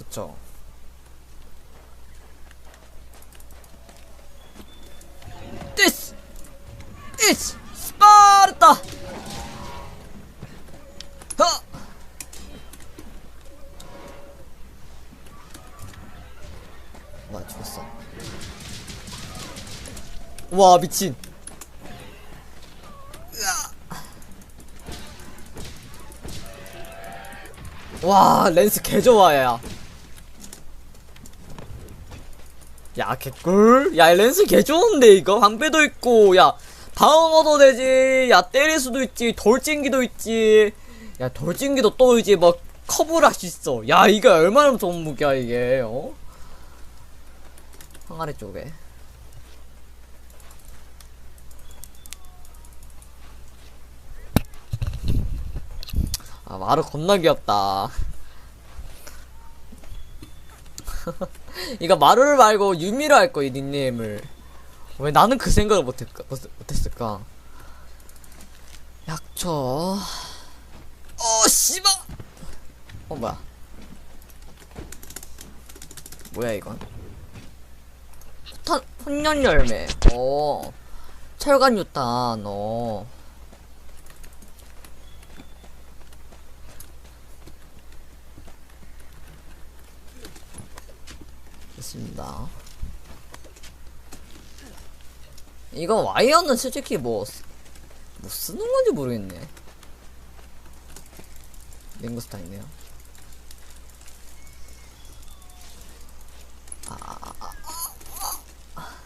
그쵸. This is 스파르타. 하. 와 죽었어. 와 미친. 와 렌스 개 좋아 야. 야 개꿀. 야 렌스 개 좋은데 이거 방패도 있고 야 방어도 되지. 야 때릴 수도 있지. 돌진기도 있지. 야 돌진기도 또 이제 뭐 커브를 할 수 있어. 야 이거 얼마나 좋은 무기야 이게 어? 항아리 쪽에. 아 마루 겁나 귀엽다. 이거 마루를 말고 유미로 할 거이 닉네임을. 왜 나는 그 생각을 못했까, 못, 못했을까? 약초. 어, 씨발! 어, 뭐야. 뭐야, 이건? 탄, 혼년 열매. 어. 철간 유탄, 어. 됐습니다. 이거 와이어는 솔직히 뭐, 쓰- 뭐 쓰는 건지 모르겠네. 랭고스타 있네요. 아, 아, 아, 아,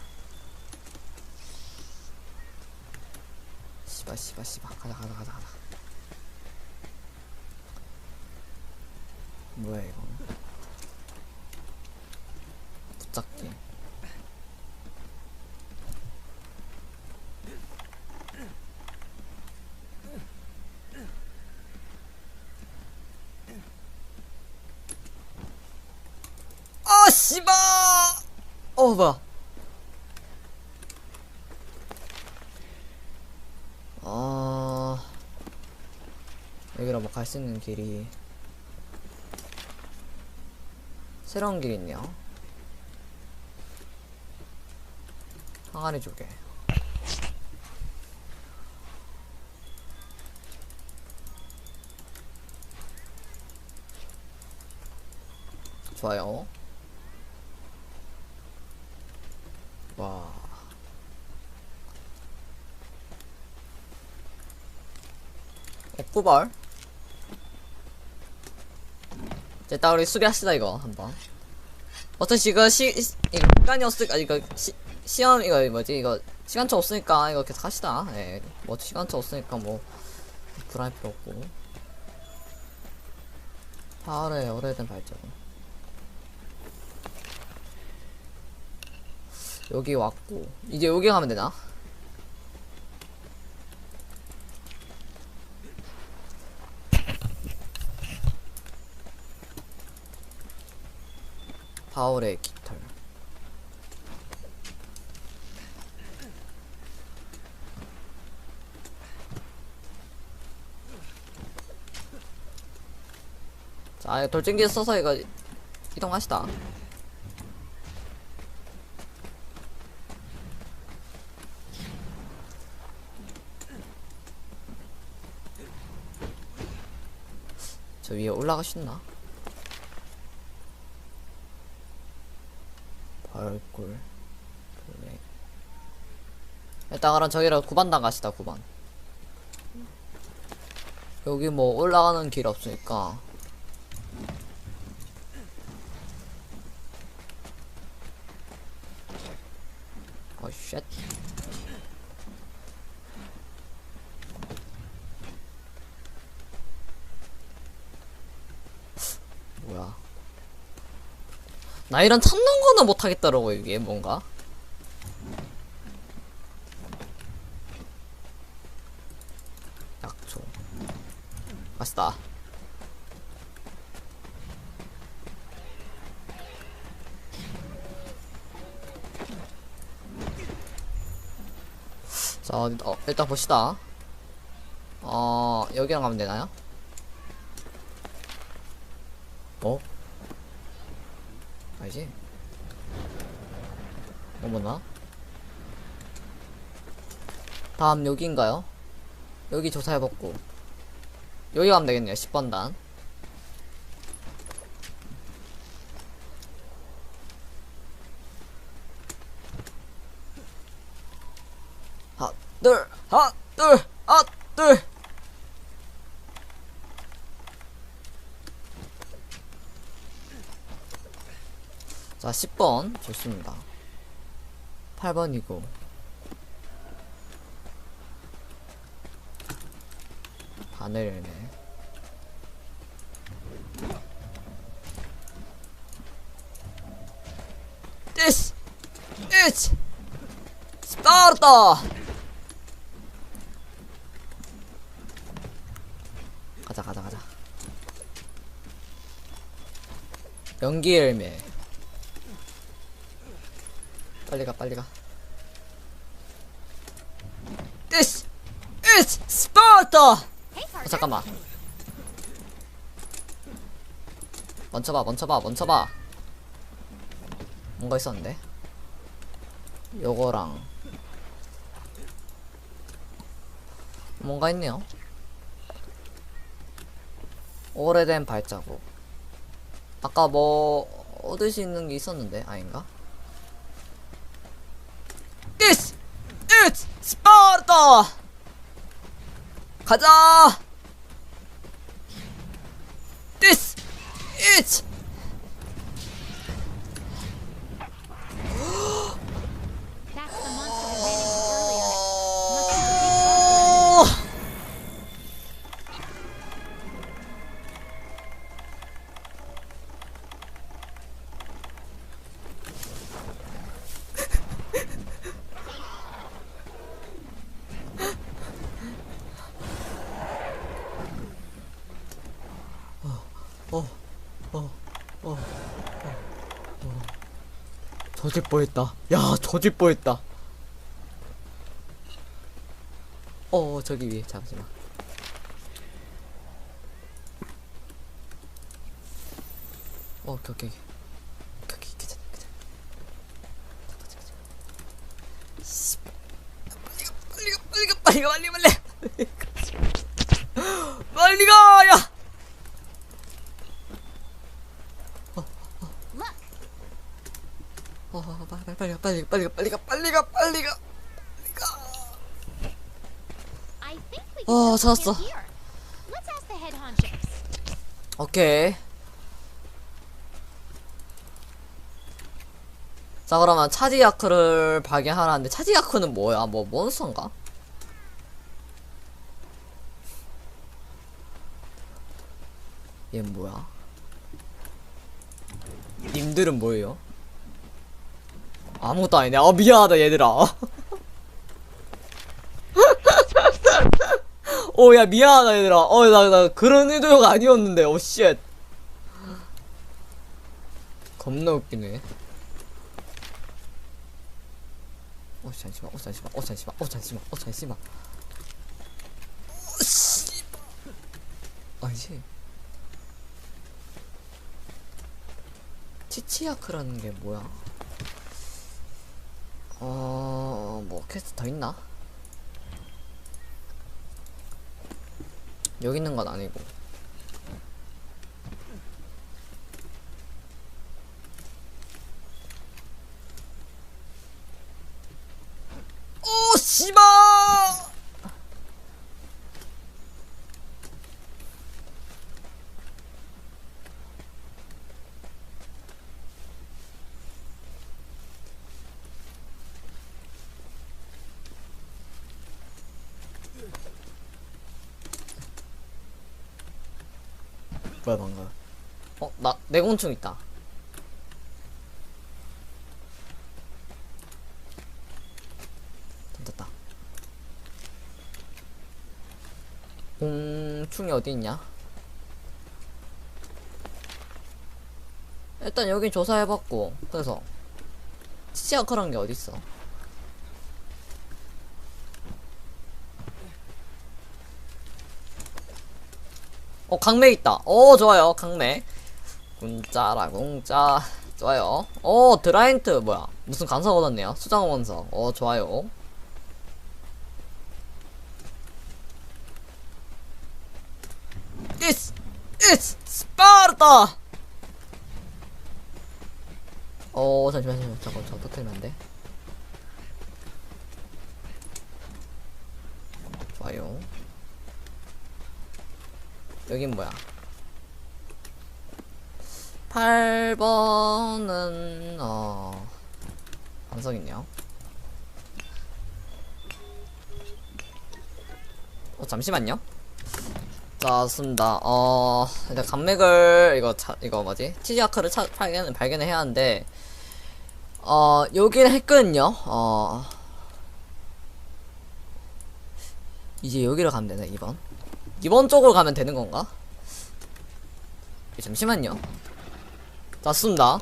씨발, 씨발. 가자, 가자, 가자, 가자. 뭐야, 이거. 붙잡기. 아, 씨발! 어, 뭐야. 아, 여기로 뭐 갈 수 있는 길이. 새로운 길이 있네요. 항아리 쪽에. 좋아요. 와. 이제 딱 우리 수리합시다 이거 한번. 어차피 이거 시, 시 이거 시간이 없으니까 이거 시, 시험 이거 뭐지 이거 시간차 없으니까 이거 계속 하시다. 예. 뭐 시간차 없으니까 뭐 불안할 필요 없고. 하루의 오래된 발전. 여기 왔고 이제 여기 가면 되나? 바울의 깃털 자 돌진기 써서 이거 이동하시다 저 위에 올라가 싶나? 벌꿀 블랙 일단 그럼 저기로 9반당 가시다 9반. 여기 뭐 올라가는 길 없으니까. 어쉣 뭐야 나 이런 찾는 거는 못하겠더라고 이게 뭔가 약초 맛있다 자 어, 일단 봅시다 어 여기랑 가면 되나요? 어? 알지? 어머나. 다음 여기인가요? 여기 조사해봤고. 여기 가면 되겠네요. 10번 단. 하나, 둘, 하나, 둘, 하나, 둘. 자, 10번. 좋습니다. 8번이고. 바늘이네. This is Sparta! 가자, 가자, 가자. 연기 열매. 빨리 가, 빨리 가. This is Sparta! 어, 잠깐만. 멈춰봐, 멈춰봐, 멈춰봐. 뭔가 있었는데? 요거랑. 뭔가 있네요. 오래된 발자국. 아까 뭐, 얻을 수 있는 게 있었는데, 아닌가? This is Sparta! 가자! This 저질 뻔했다. 야, 저질 뻔했다. 어, 저기 위에 잠시만. 어, 오케이, 오케이. 오케이, 오케이, 괜찮아, 괜찮아. 잠깐, 잠깐, 잠깐. 씨. 빨리 가, 빨리 가, 빨리 가, 빨리 가, 빨리 가, 빨리 가. 빨리 가, 야! Look, 어, 어, 빨리, 빨리, 빨리, 가, 빨리 가, 빨리 가, 빨리 가. 어, go 찾았어. 오케이. 자, 그러면 차지야크를 발견하라는데, 차지야크는 뭐야? 뭐, 몬스터인가? 얘 뭐야? 님들은 뭐예요? 아무것도 아니네. 어, 미안하다, 얘들아. 어, 야, 미안하다, 얘들아. 어, 나, 나, 그런 의도가 아니었는데, 어, 쉣. 겁나 웃기네. 어, 잠시만, 어, 잠시만, 어, 잠시만, 어, 잠시만, 어, 잠시만. 어, 씨. 아니지. 치치야크라는 게 뭐야? 어, 뭐, 퀘스트 더 있나? 여기 있는 건 아니고. 오, 씨발! 뭐야 방금 어? 나 내공충 있다. 던졌다. 공충이 어디 있냐? 일단 여긴 조사해봤고 그래서 치치아크란 게 어딨어 어 강맥 있다 어 좋아요 강맥 공짜라 공짜 좋아요. 어, 드라인트, 뭐야. 무슨 간석 얻었네요. 수장 원석. 어, 좋아요. 이스! 이스! 스파르타! 어, 잠시만, 잠시만. 잠깐, 저 터뜨리면 안 돼. 좋아요. 여긴 뭐야? 8번은 어 감성 있네요. 어 잠시만요. 자, 습니다 어, 일단 감맥을 이거 차, 이거 뭐지? 치즈아크를 차, 발견 발견을 해야 하는데 어 여기를 했거든요. 어 이제 여기로 가면 되네 2번. 2번 쪽으로 가면 되는 건가? 잠시만요. 자, 쏜다. 어,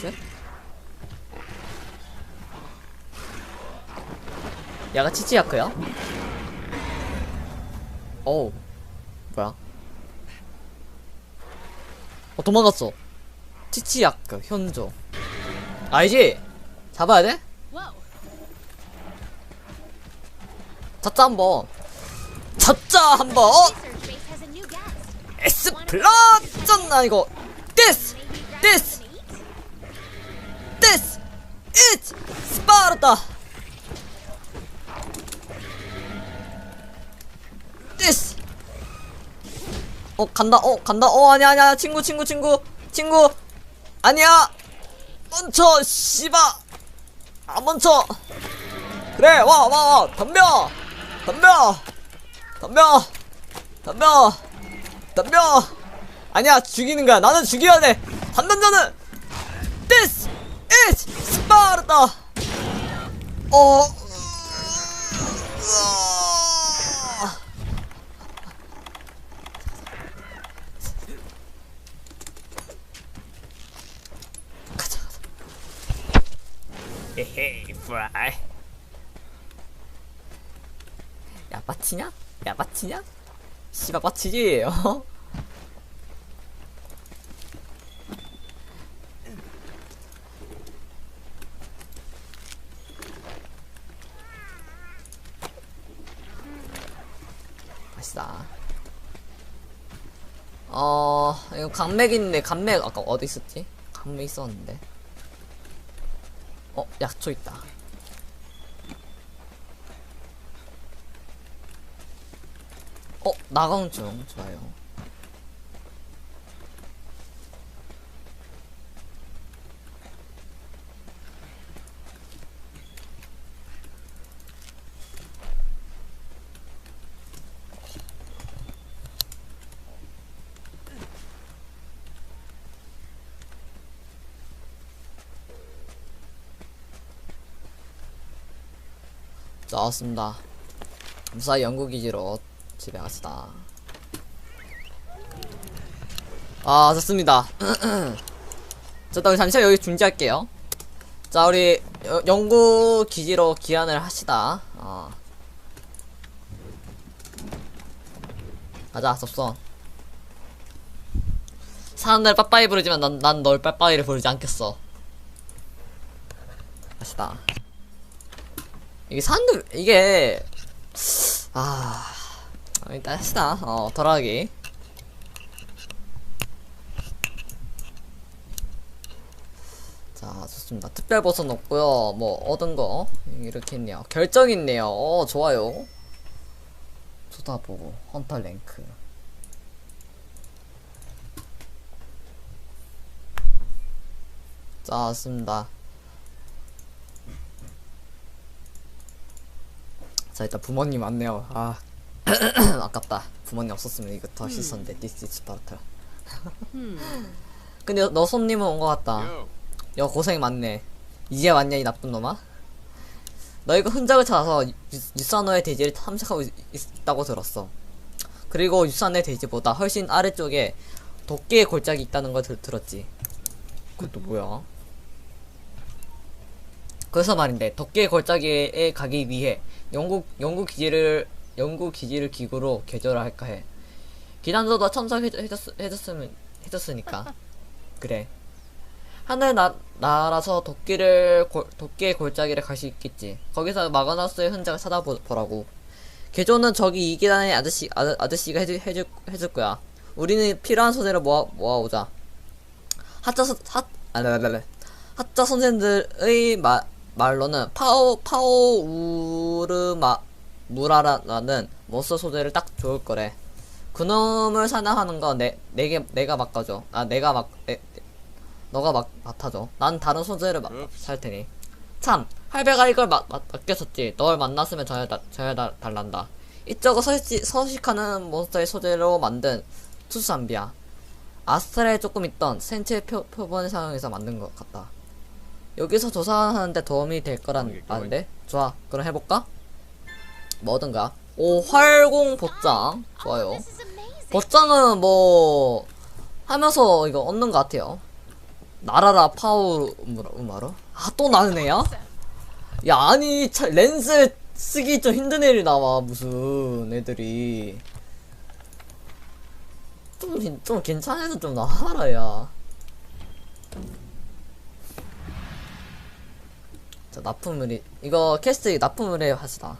쉣. 야가 치치야크야? 어우, 뭐야? 어, 도망갔어. 치치야크, 현조. 알지? 잡아야 돼? 잡자, 한 번. 잡자, 한 번! 어! Research base has a new guest. S 플러전 아니고 this this it 스파르타 this 어 간다 어 간다 어 아니야 아니야 친구 친구 친구 친구 아니야 멈춰 씨바 안 멈춰 그래 와와 와 덤벼. 덤벼. 덤벼. 덤벼. 덤벼. 아니야 죽이는 거야. 나는 죽여야 돼. 단단자는 this is 스파르타 어 으아. 가자 가자 헤헤 프라이 야 빠치냐? 야 빠치냐? 씨발 빠치지 어? 맛있다. 어, 이거 강맥 있는데, 강맥, 아까 어디 있었지? 강맥 있었는데. 어, 약초 있다. 어, 나가는 중. 좋아요. 자, 왔습니다. 무사히 연구기지로 집에 갑시다. 아, 좋습니다. 자, 일단 잠시만 여기 중지할게요. 자, 우리 여- 연구기지로 귀환을 하시다. 어. 가자, 접선. 사람들 빠빠이 부르지만 난, 난널 빠빠이를 부르지 않겠어. 갑시다. 이게 사람들, 이게, 아, 어, 일단 합시다. 어, 덜하기. 자, 좋습니다. 특별 버섯 넣고요. 뭐, 얻은 거, 이렇게 있네요. 결정 있네요. 어, 좋아요. 쳐다보고, 헌터 랭크. 자, 왔습니다. 자, 일단 부모님 왔네요. 아. 아깝다. 부모님 없었으면 이거 더 씻었는데, 디스 스파르타. 근데 너 손님은 온 것 같다. 야, 고생 많네. 이제 왔냐, 이 나쁜 놈아? 너희가 흔적을 찾아서 유- 유산호의 대지를 탐색하고 있, 있다고 들었어. 그리고 유산의 대지보다 훨씬 아래쪽에 도끼의 골짜기 있다는 걸 들, 들었지. 그것도 뭐야? 그래서 말인데, 도끼의 골짜기에 가기 위해 영국, 영국 기지를 연구 기지를 기구로 개조를 할까 해. 기단도도 참석해줬, 해줬으면, 해줬으니까. 그래. 하늘 나, 날아서 도끼를, 골, 도끼의 골짜기를 갈 수 있겠지. 거기서 마그너스의 흔적을 찾아보라고. 개조는 저기 이기단의 아저씨, 아, 아저씨가 해줄, 해줄, 해줄 거야. 우리는 필요한 소재를 모아, 모아오자. 하짜, 선- 하, 아, 라라라. 하짜 선생들의 마, 말로는 파오, 파오 우르마, 무라라는 몬스터 소재를 딱 좋을 거래. 그놈을 사냥하는 거 내, 내게, 내가 맡아줘. 아, 내가 맡, 내, 내- 너가 맡, 맡아줘. 난 다른 소재를 맡, 살 테니. 참, 할배가 이걸 맡, 맡, 맡겼었지. 널 만났으면 전해, 다- 전해 다- 달란다. 이쪽은 서식, 서식하는 몬스터의 소재로 만든 투수잠비야. 아스트라에 조금 있던 생체 표, 표본을 사용해서 만든 것 같다. 여기서 조사하는데 도움이 될 거란 아는데? 좋아, 그럼 해볼까? 뭐든가. 오, 활공 복장. 좋아요. Amazing. 벗장은 뭐 하면서 이거 얻는 것 같아요. 나라라 파워 음으로 음아로? 아또 나는 애야? 야 아니 차, 렌즈 쓰기 좀 힘든 애들이 나와 무슨 애들이 좀 좀 괜찮은 애들 좀 나와라 야. 자 납품물이 이거 캐스트 납품물에 하시다.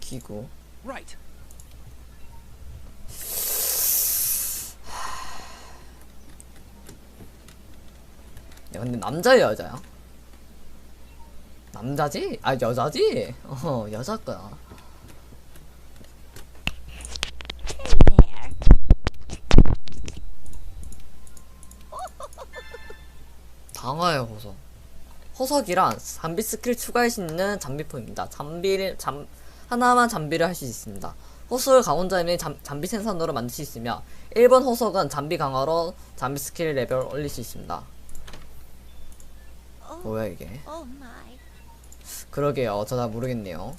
기구. Right. 야, 근데 남자야 여자야? 남자지? 아 여자지? 어 여자 거야. 방어의 호석. 호석이란 잠비 스킬 추가할 수 있는 잠비포입니다. 잠비를 잠 하나만 잠비를 할 수 있습니다. 호석을 강원자님이 잠, 잠비 생산으로 만들 수 있으며 1번 호석은 잠비 강화로 잠비 스킬 레벨 올릴 수 있습니다. 뭐야 이게? My. 그러게요. 저잘 모르겠네요.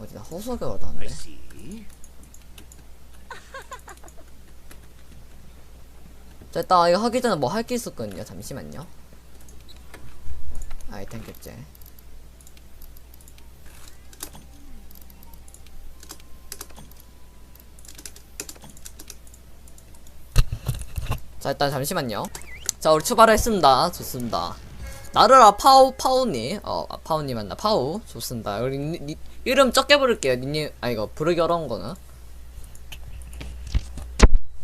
어디 나 호석이 얻었는데? 일단 이거 하기 전에 뭐 할 게 있었거든요. 잠시만요. 아이템 캡제. 자 일단 잠시만요. 자 우리 출발을 했습니다. 좋습니다. 나르라 파우 파우님 어 아, 파우님 맞나 파우 좋습니다. 우리 니, 니- 이름 적게 부를게요. 니님 아 이거 부르기 어려운 거는.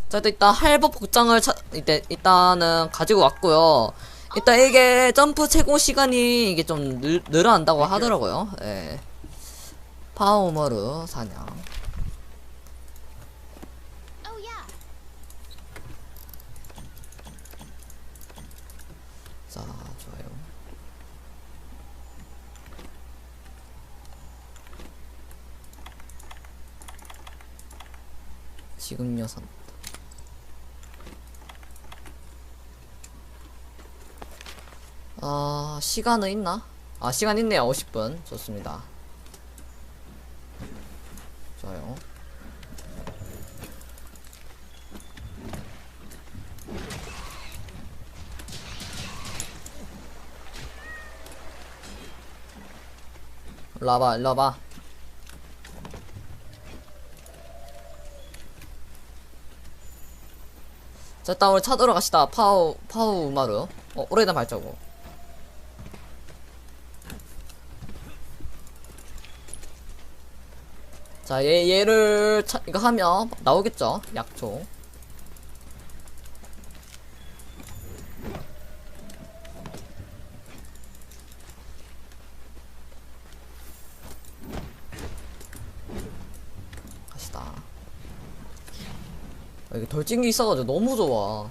자, 일단, 일단 할복 복장을 차, 이때 일단은 가지고 왔고요. 일단 이게 점프 최고 시간이 이게 좀 늘, 늘어난다고 하더라고요. 예. 파워머르 사냥. Yeah. 자, 좋아요. 지금 여선. 아, 시간은 있나? 아, 시간 있네요. 50분. 좋습니다. 좋아요. 일로 와봐, 일로 와봐. 자, 일단 우리 찾으러 갑시다. 파우, 파우 우마루. 어, 오래된 발자국. 자, 얘, 얘를, 차, 이거 하면 나오겠죠? 약초. 갑시다. 아, 이게 돌진기 있어가지고 너무 좋아.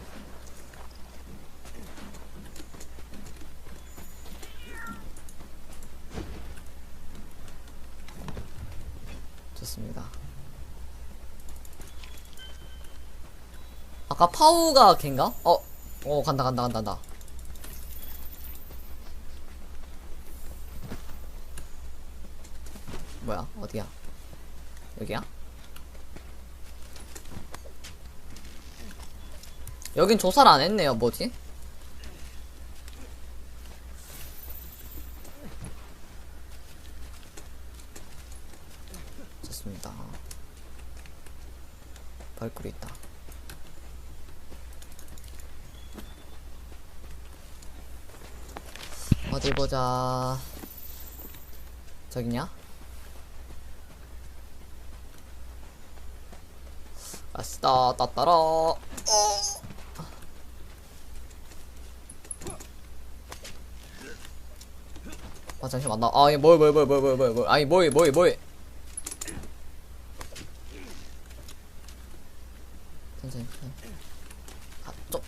좋습니다. 아까 파우가 걘가? 어, 어 간다 간다 간다 간다. 뭐야 어디야? 여기야? 여긴 조사를 안 했네요. 뭐지? 좋습니다. 발굴이 있다. 어디 보자. 저기냐? 아싸, 따따라. 어. 아 잠시만 나 아니 뭐야 아니 뭐야 뭐야 천천히 천천히 아좀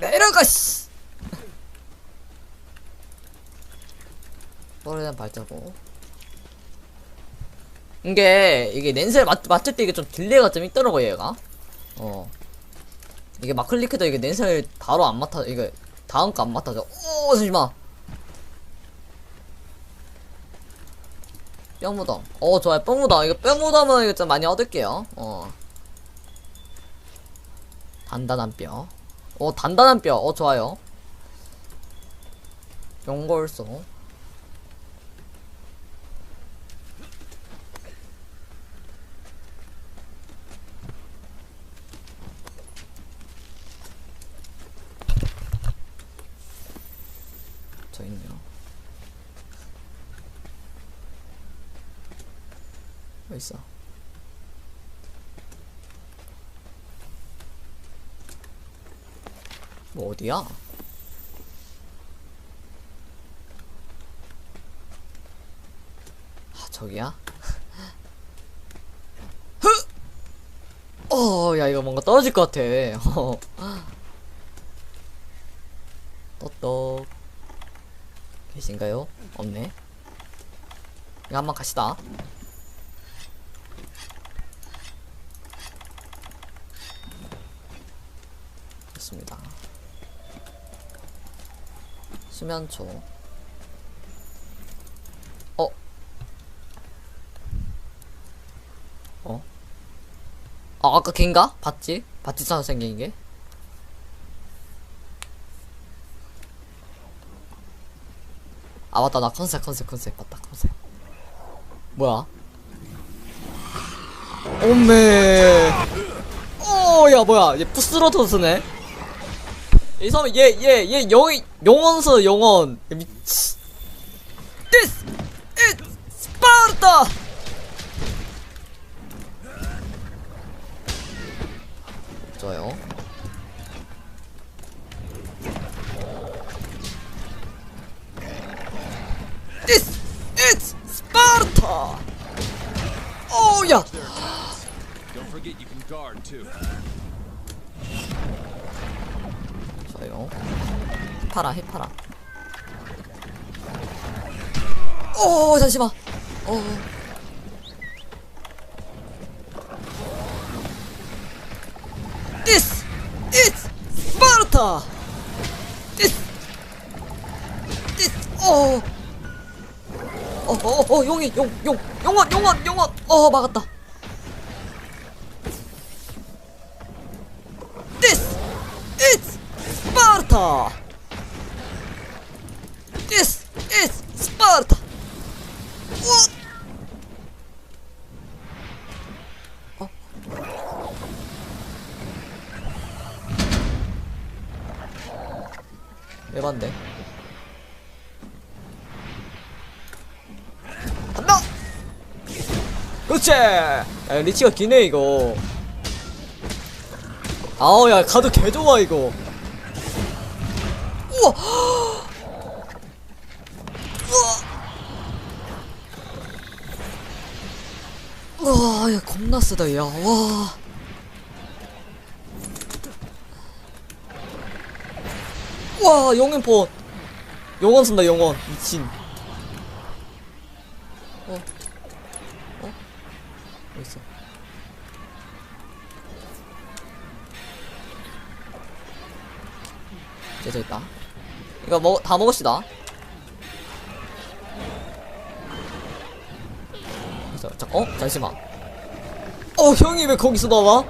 내려가 씨 오래된 발자국 이게 이게 렌즈를 맞, 맞출 때 이게 좀 딜레이가 좀 있더라고 얘가 어 이게 막 클릭해도 이게 렌즈를 바로 안 맡아 이게 다음 거 안 맡아져 오 잠시만 뼈무덤. 어, 좋아요. 뼈무덤. 이거 뼈무덤은 이거 좀 많이 얻을게요. 어. 단단한 뼈. 어, 단단한 뼈. 어, 좋아요. 연골소. 저 있네요. 어디 있어? 뭐 어디야? 아 저기야? 흐! 어, 야 이거 뭔가 떨어질 것 같아. 어. 떡떡 계신가요? 없네. 이거 한번 가시다. 수면초. 어? 어? 아, 아까 걔인가? 봤지? 봤지처럼 생긴 게? 아, 맞다. 나 컨셉, 컨셉, 컨셉. 맞다, 컨셉. 뭐야? 오메. 오, 야, 뭐야. 얘 푸스로토스네. 이 사람, 얘, 얘, 얘, 영, 용원서, 용원. 얘 미치. This is Sparta! 좋아요. This is Sparta! 오, 야! Don't forget you can guard too. 좋아요. 힙하라, 힙하라. 오, 잠시만. 어. This is Sparta. This, this, 어. 어, 어, 어, 용이, 용, 용, 용원, 용원, 용원. 어, 막았다. This is Sparta. This. 우! 어? 에반데. 간다. 그렇지. 야, 리치가 기네 이거. 아우 야 가도 개 좋아 이거. 우와. 우와. 우와 야 겁나 쓰다 야 와. 와 영앤폰 영원 쓴다 영원 미친. 어. 어? 어디 있어? 제저 있다. 이거 먹, 다 먹읍시다. 어? 잠시만. 어, 형이 왜 거기서 나와?